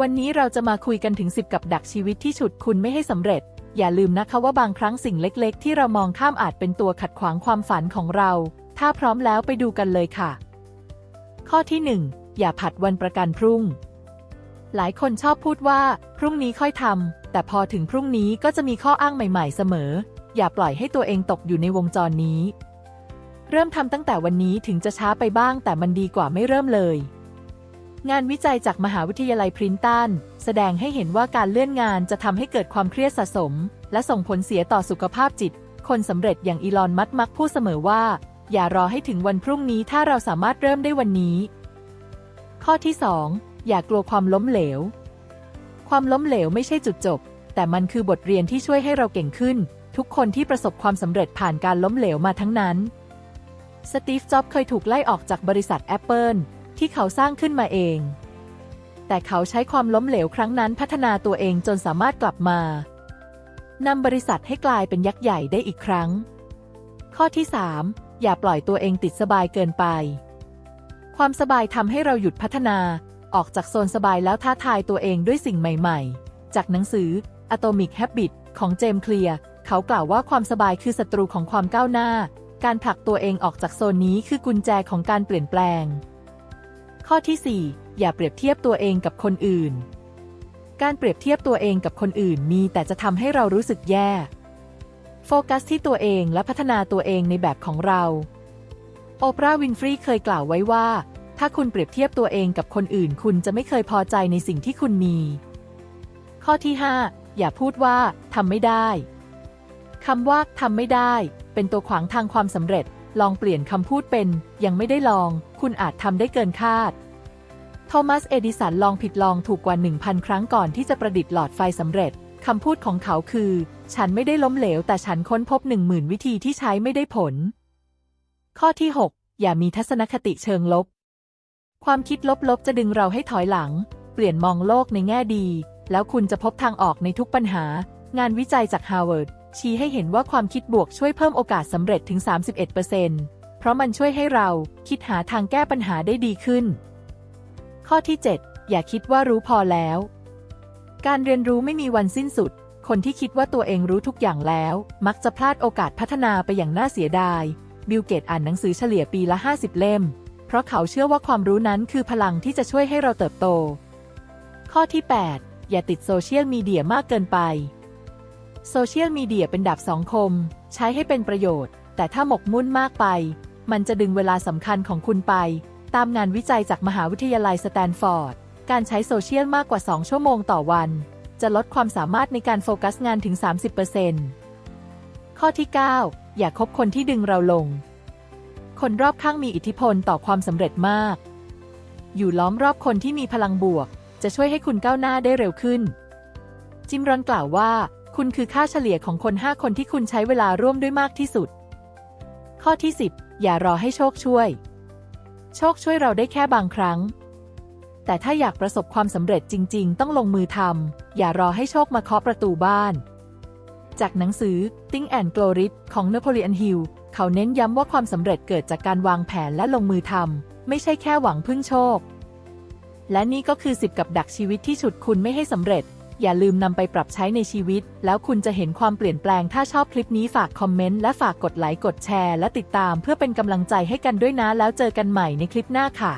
วันนี้เราจะมาคุยกันถึง 10 กับดักชีวิตที่ฉุดคุณไม่ให้สำเร็จ อย่าลืมนะคะว่าบางครั้งสิ่งเล็กๆ ที่เรามองข้ามอาจเป็นตัวขัดขวางความฝันของเรา ถ้าพร้อมแล้วไปดูกันเลยค่ะ ข้อที่ 1 อย่าผัดวันประกันพรุ่ง หลายคนชอบพูดว่า พรุ่งนี้ค่อยทำแต่พอถึงพรุ่งนี้ก็จะมีข้ออ้างใหม่ๆ เสมอ อย่าปล่อยให้ตัวเองตกอยู่ในวงจรนี้ เริ่มทำตั้งแต่วันนี้ถึงจะช้าไปบ้าง แต่มันดีกว่าไม่เริ่มเลย งานวิจัยจากมหาวิทยาลัยพรินตันแสดงให้เห็นว่าการเลื่อนงานจะทำให้เกิดความเครียดสะสม และส่งผลเสียต่อสุขภาพจิต คนสำเร็จอย่างอีลอนมัสก์มักพูดเสมอว่า อย่ารอให้ถึงวันพรุ่งนี้ถ้าเราสามารถเริ่มได้วันนี้ ข้อที่ 2 อย่ากลัวความล้มเหลว ความล้มเหลวไม่ใช่จุดจบ แต่มันคือบทเรียนที่ช่วยให้เราเก่งขึ้น ทุกคนที่ประสบความสำเร็จผ่านการล้มเหลวมาทั้งนั้นสตีฟ จ็อบส์เคยถูกไล่ออกจากบริษัท Apple ที่เขาสร้างขึ้นมาเอง แต่เขาใช้ความล้มเหลวครั้งนั้นพัฒนาตัวเองจนสามารถกลับมานำบริษัทให้กลายเป็นยักษ์ใหญ่ได้อีกครั้ง ข้อที่ 3 อย่าปล่อยตัวเองติดสบายเกินไป ความสบายทำให้เราหยุดพัฒนา ออกจากโซนสบายแล้วท้าทายตัวเองด้วยสิ่งใหม่ ๆ จากหนังสือ Atomic Habit ของเจมส์เคลียร์เขากล่าวว่าความสบายคือศัตรูของความก้าวหน้า การผลักตัวเองออกจากโซนนี้คือกุญแจของการเปลี่ยนแปลง ข้อที่ 4 อย่าเปรียบเทียบตัวเองกับคนอื่น การเปรียบเทียบตัวเองกับคนอื่นมีแต่จะทำให้เรารู้สึกแย่ โฟกัสที่ตัวเองและพัฒนาตัวเองในแบบของเรา โอปราห์ วินฟรีเคยกล่าวไว้ว่า ถ้าคุณเปรียบเทียบตัวเองกับคนอื่น คุณจะไม่เคยพอใจในสิ่งที่คุณมี ข้อที่ 5 อย่าพูดว่าทำไม่ได้คำว่าทำไม่ได้ เป็นตัวขวางทางความสำเร็จ ลองเปลี่ยนคำพูดเป็น ยังไม่ได้ลอง คุณอาจทำได้เกินคาด โทมัส เอดิสันลองผิดลองถูกกว่า 1,000 ครั้งก่อนที่จะประดิษฐ์หลอดไฟสำเร็จ คำพูดของเขาคือ ฉันไม่ได้ล้มเหลว แต่ฉันค้นพบ 10,000 วิธีที่ใช้ไม่ได้ผล ข้อที่ 6 อย่ามีทัศนคติเชิงลบ ความคิดลบๆ จะดึงเราให้ถอยหลัง เปลี่ยนมองโลกในแง่ดี แล้วคุณจะพบทางออกในทุกปัญหางานวิจัยจากฮาร์วาร์ด ชี้ให้เห็นว่าความคิดบวกช่วยเพิ่มโอกาสสำเร็จถึง 31%เพราะมันช่วยให้เราคิดหาทางแก้ปัญหาได้ดีขึ้น ข้อที่ 7 อย่าคิดว่ารู้พอแล้ว การเรียนรู้ไม่มีวันสิ้นสุด คนที่คิดว่าตัวเองรู้ทุกอย่างแล้ว มักจะพลาดโอกาสพัฒนาไปอย่างน่าเสียดาย บิลเกตอ่านหนังสือเฉลี่ยปีละ 50 เล่ม เพราะเขาเชื่อว่าความรู้นั้นคือพลังที่จะช่วยให้เราเติบโต ข้อที่ 8 อย่าติดโซเชียลมีเดียมากเกินไป โซเชียลมีเดียเป็นดาบสองคม ใช้ให้เป็นประโยชน์ แต่ถ้าหมกมุ่นมากไป มันจะดึงเวลาสำคัญของคุณไป ตามงานวิจัยจากมหาวิทยาลัยสแตนฟอร์ด การใช้โซเชียลมากกว่า 2 ชั่วโมงต่อวัน จะลดความสามารถในการโฟกัสงานถึง 30%ข้อที่ 9 อย่าคบคนที่ดึงเราลง คนรอบข้างมีอิทธิพลต่อความสำเร็จมาก อยู่ล้อมรอบคนที่มีพลังบวก จะช่วยให้คุณก้าวหน้าได้เร็วขึ้น จิมรอนกล่าวว่า คุณคือค่าเฉลี่ยของคน 5 คนที่คุณใช้เวลาร่วมด้วยมากที่สุด ข้อที่ 10 อย่ารอให้โชคช่วย โชคช่วยเราได้แค่บางครั้ง แต่ถ้าอยากประสบความสำเร็จจริง ๆ ต้องลงมือทำอย่ารอให้โชคมาเคาะประตูบ้าน จากหนังสือ Think and Grow Rich ของ Napoleon Hill เขาเน้นย้ำว่าความสำเร็จเกิดจากการวางแผนและลงมือทำไม่ใช่แค่หวังพึ่งโชค และนี่ก็คือ 10 กับดักชีวิตที่ฉุดคุณไม่ให้สำเร็จ อย่าลืมนำไปปรับใช้ในชีวิต แล้วคุณจะเห็นความเปลี่ยนแปลง ถ้าชอบคลิปนี้ฝากคอมเมนต์และฝากกดไลค์กดแชร์ และติดตามเพื่อเป็นกำลังใจให้กันด้วยนะแล้วเจอกันใหม่ในคลิปหน้าค่ะ